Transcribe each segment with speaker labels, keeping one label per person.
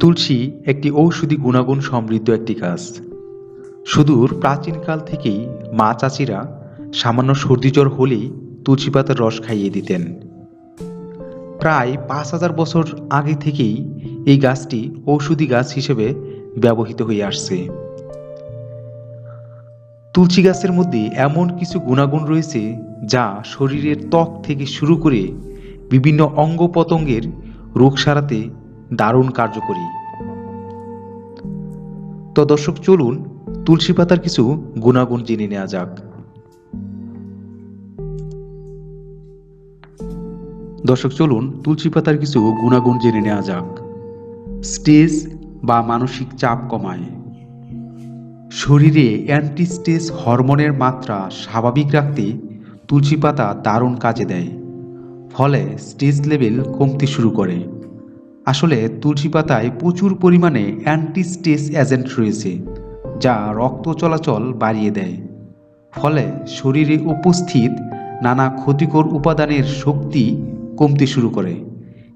Speaker 1: তুলসী একটি ঔষধি গুণাগুণ সমৃদ্ধ একটি গাছ। সুদূর প্রাচীনকাল থেকেই মা চাচিরা সামান্য সর্দিজ্বর হলেই তুলসী পাতার রস খাইয়ে দিতেন। প্রায় পাঁচ হাজার বছর আগে থেকেই এই গাছটি ঔষধি গাছ হিসেবে ব্যবহৃত হয়ে আসছে। তুলসী গাছের মধ্যে এমন কিছু গুণাগুণ রয়েছে যা শরীরের ত্বক থেকে শুরু করে বিভিন্ন অঙ্গ প্রত্যঙ্গের রোগ সারাতে দারুণ কার্যকরী। তো দর্শক, চলুন তুলসী পাতার কিছু গুণাগুণ জেনে নেওয়া যাক। দর্শক, চলুন তুলসী পাতার কিছু গুণাগুণ জেনে নেওয়া যাক। স্ট্রেস বা মানসিক চাপ কমায়। শরীরে অ্যান্টিস্টেজ হরমোনের মাত্রা স্বাভাবিক রাখতে তুলসী পাতা দারুণ কাজে দেয়। ফলে স্টেজ লেভেল কমতে শুরু করে। আসলে তুলসী পাতায় প্রচুর পরিমাণে অ্যান্টিস্টেজ এজেন্ট রয়েছে, যা রক্ত চলাচল বাড়িয়ে দেয়। ফলে শরীরে উপস্থিত নানা ক্ষতিকর উপাদানের শক্তি কমতে শুরু করে।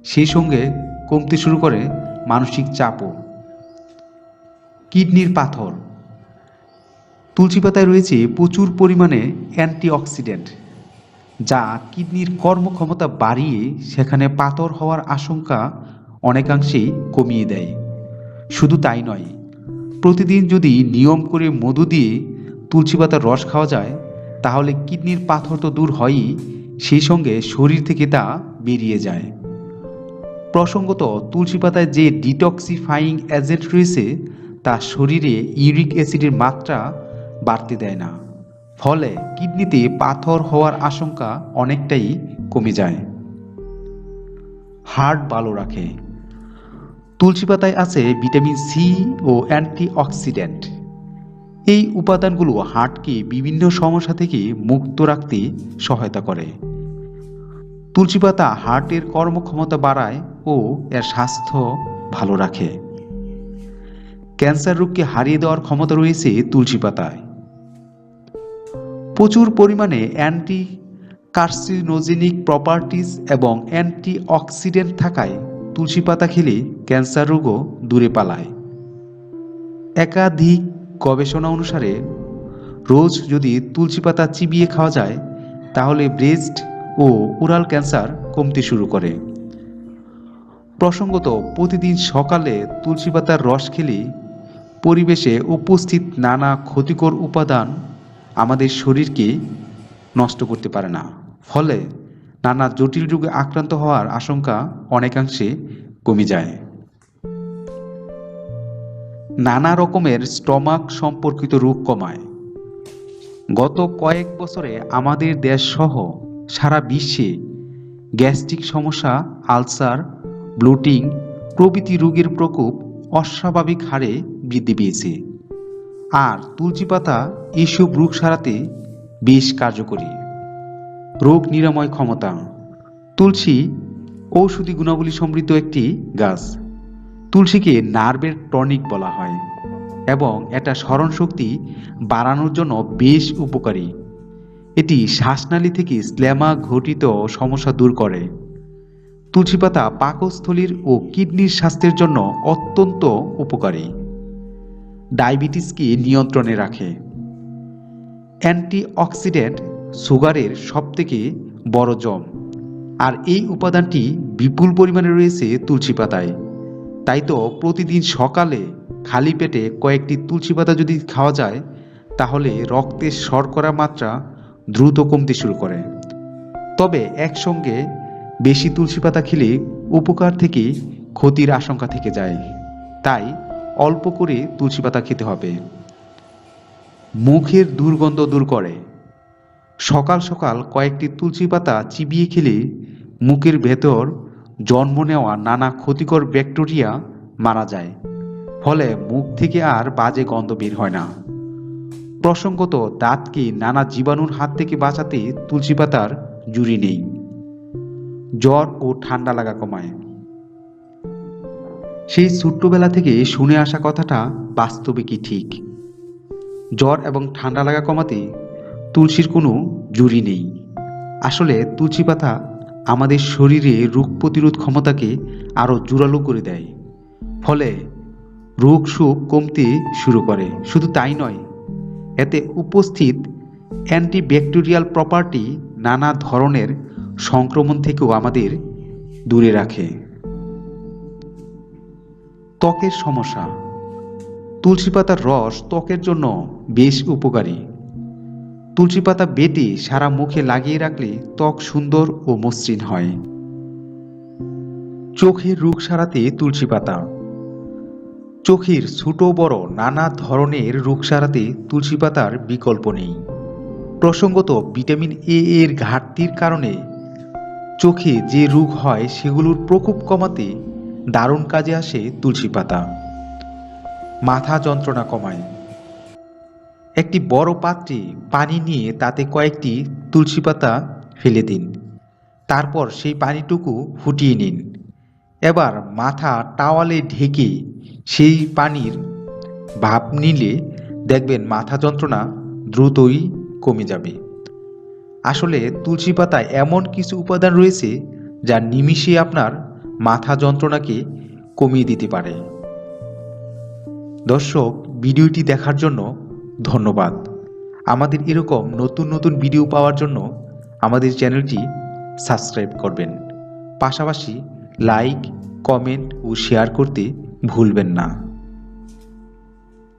Speaker 1: সেই সঙ্গে কমতে শুরু করে মানসিক চাপও। কিডনির পাথর। তুলসী পাতায় রয়েছে প্রচুর পরিমাণে অ্যান্টিঅক্সিডেন্ট, যা কিডনির কর্মক্ষমতা বাড়িয়ে সেখানে পাথর হওয়ার আশঙ্কা অনেকাংশেই কমিয়ে দেয়। শুধু তাই নয়, প্রতিদিন যদি নিয়ম করে মধু দিয়ে তুলসী পাতার রস খাওয়া যায়, তাহলে কিডনির পাথর তো দূর হয়ই, সেই সঙ্গে শরীর থেকে তা বেরিয়ে যায়। প্রসঙ্গত, তুলসী পাতায় যে ডিটক্সিফাইং এজেন্ট রয়েছে, তা শরীরে ইউরিক অ্যাসিডের মাত্রা বাড়তে দেয় না। ফলে কিডনিতে পাথর হওয়ার আশঙ্কা অনেকটাই কমে যায়। হার্ট ভালো রাখে। তুলসী পাতায় আছে ভিটামিন সি ও অ্যান্টিঅক্সিডেন্ট। এই উপাদানগুলো হার্টকে বিভিন্ন সমস্যা থেকে মুক্ত রাখতে সহায়তা করে। তুলসী পাতা হার্টের কর্মক্ষমতা বাড়ায় ও এর স্বাস্থ্য ভালো রাখে। ক্যান্সার রোগকে হারিয়ে দেওয়ার ক্ষমতা রয়েছে তুলসী পাতায়। প্রচুর পরিমাণে অ্যান্টি কার্সিনোজেনিক প্রপার্টিস এবং অ্যান্টি অক্সিডেন্ট থাকায় তুলসী পাতা খেলে ক্যান্সার রোগও দূরে পালায়। একাধিক গবেষণা অনুসারে, রোজ যদি তুলসী পাতা চিবিয়ে খাওয়া যায়, তাহলে ব্রেস্ট ও উরাল ক্যান্সার কমতে শুরু করে। প্রসঙ্গত, প্রতিদিন সকালে তুলসী পাতার রস খেলে পরিবেশে উপস্থিত নানা ক্ষতিকর উপাদান আমাদের শরীরকে নষ্ট করতে পারে না। ফলে নানা জটিল রোগে আক্রান্ত হওয়ার আশঙ্কা অনেকাংশে কমে যায়। নানা রকমের স্টমাক সম্পর্কিত রোগ কমায়। গত কয়েক বছরে আমাদের দেশ সহ সারা বিশ্বে গ্যাস্ট্রিক সমস্যা, আলসার, ব্লোটিং প্রভৃতি রোগের প্রকোপ অস্বাভাবিক হারে বৃদ্ধি পেয়েছে। আর তুলসী পাতা এইসব রোগ সারাতে বেশ কার্যকরী। রোগ নিরাময় ক্ষমতা। তুলসী ঔষধি গুণাবলী সমৃদ্ধ একটি গাছ। তুলসীকে নার্ভের টনিক বলা হয় এবং এটা স্মরণশক্তি বাড়ানোর জন্য বেশ উপকারী। এটি শ্বাসনালী থেকে স্ল্যামা ঘটিত সমস্যা দূর করে। তুলসী পাতা পাকস্থলীর ও কিডনির স্বাস্থ্যের জন্য অত্যন্ত উপকারী। ডায়াবেটিসকে নিয়ন্ত্রণে রাখে। অ্যান্টিঅক্সিডেন্ট সুগারের সবথেকে বড় জম। আর এই উপাদানটি বিপুল পরিমাণে রয়েছে তুলসী পাতায়। তাই তো প্রতিদিন সকালে খালি পেটে কয়েকটি তুলসী পাতা যদি খাওয়া যায়, তাহলে রক্তের শর্করা মাত্রা দ্রুত কমতে শুরু করে। তবে একসঙ্গে বেশি তুলসী পাতা খেলে উপকার থেকে ক্ষতির আশঙ্কা থেকে যায়। তাই অল্প করে তুলসী পাতা খেতে হবে। মুখের দুর্গন্ধ দূর করে। সকাল সকাল কয়েকটি তুলসী পাতা চিবিয়ে খেলে মুখের ভেতর জন্ম নেওয়া নানা ক্ষতিকর ব্যাকটেরিয়া মারা যায়। ফলে মুখ থেকে আর বাজে গন্ধ বের হয় না। প্রসঙ্গত, দাঁতকে নানা জীবাণুর হাত থেকে বাঁচাতে তুলসী পাতার জুড়ি নেই। জ্বর ও ঠান্ডা লাগা কমায়। সেই ছোট্টবেলা থেকে শুনে আসা কথাটা বাস্তবে কি ঠিক? জ্বর এবং ঠান্ডা লাগা কমাতে তুলসীর কোনো জুড়ি নেই। আসলে তুলসী পাতা আমাদের শরীরে রোগ প্রতিরোধ ক্ষমতাকে আরও জোরালো করে দেয়। ফলে রোগ সুখ কমতে শুরু করে। শুধু তাই নয়, এতে উপস্থিত অ্যান্টিব্যাকটেরিয়াল প্রপার্টি নানা ধরনের সংক্রমণ থেকেও আমাদের দূরে রাখে। ত্বকের সমস্যা। তুলসী পাতার রস ত্বকের জন্য বেশ উপকারী। তুলসী পাতা বেটে সারা মুখে লাগিয়ে রাখলে ত্বক সুন্দর ও মসৃণ হয়। চোখের রোগ সারাতে তুলসী পাতা চোখের ছোট বড় নানা ধরনের রোগ সারাতে তুলসী পাতার বিকল্প নেই। প্রসঙ্গত ভিটামিন এ এর ঘাটতির কারণে চোখে যে রোগ হয় সেগুলোর প্রকোপ কমাতে দারুণ কাজে আসে তুলসী পাতা মাথা যন্ত্রণা কমায়। একটি বড় পাত্রে পানি নিয়ে তাতে কয়েকটি তুলসী পাতা ফেলে দিন। তারপর সেই পানিটুকু ফুটিয়ে নিন। এবার মাথা টাওয়ালে ঢেকে সেই পানির ভাপ নিলে দেখবেন মাথা যন্ত্রণা দ্রুতই কমে যাবে। আসলে তুলসী পাতায় এমন কিছু উপাদান রয়েছে যা নিমিষে আপনার মাথা যন্ত্রণাকে কমিয়ে দিতে পারে। দর্শক, ভিডিওটি দেখার জন্য ধন্যবাদ। আমাদের এরকম নতুন নতুন ভিডিও পাওয়ার জন্য আমাদের চ্যানেলটি সাবস্ক্রাইব করবেন। পাশাপাশি লাইক কমেন্ট ও শেয়ার করতে ভুলবেন না।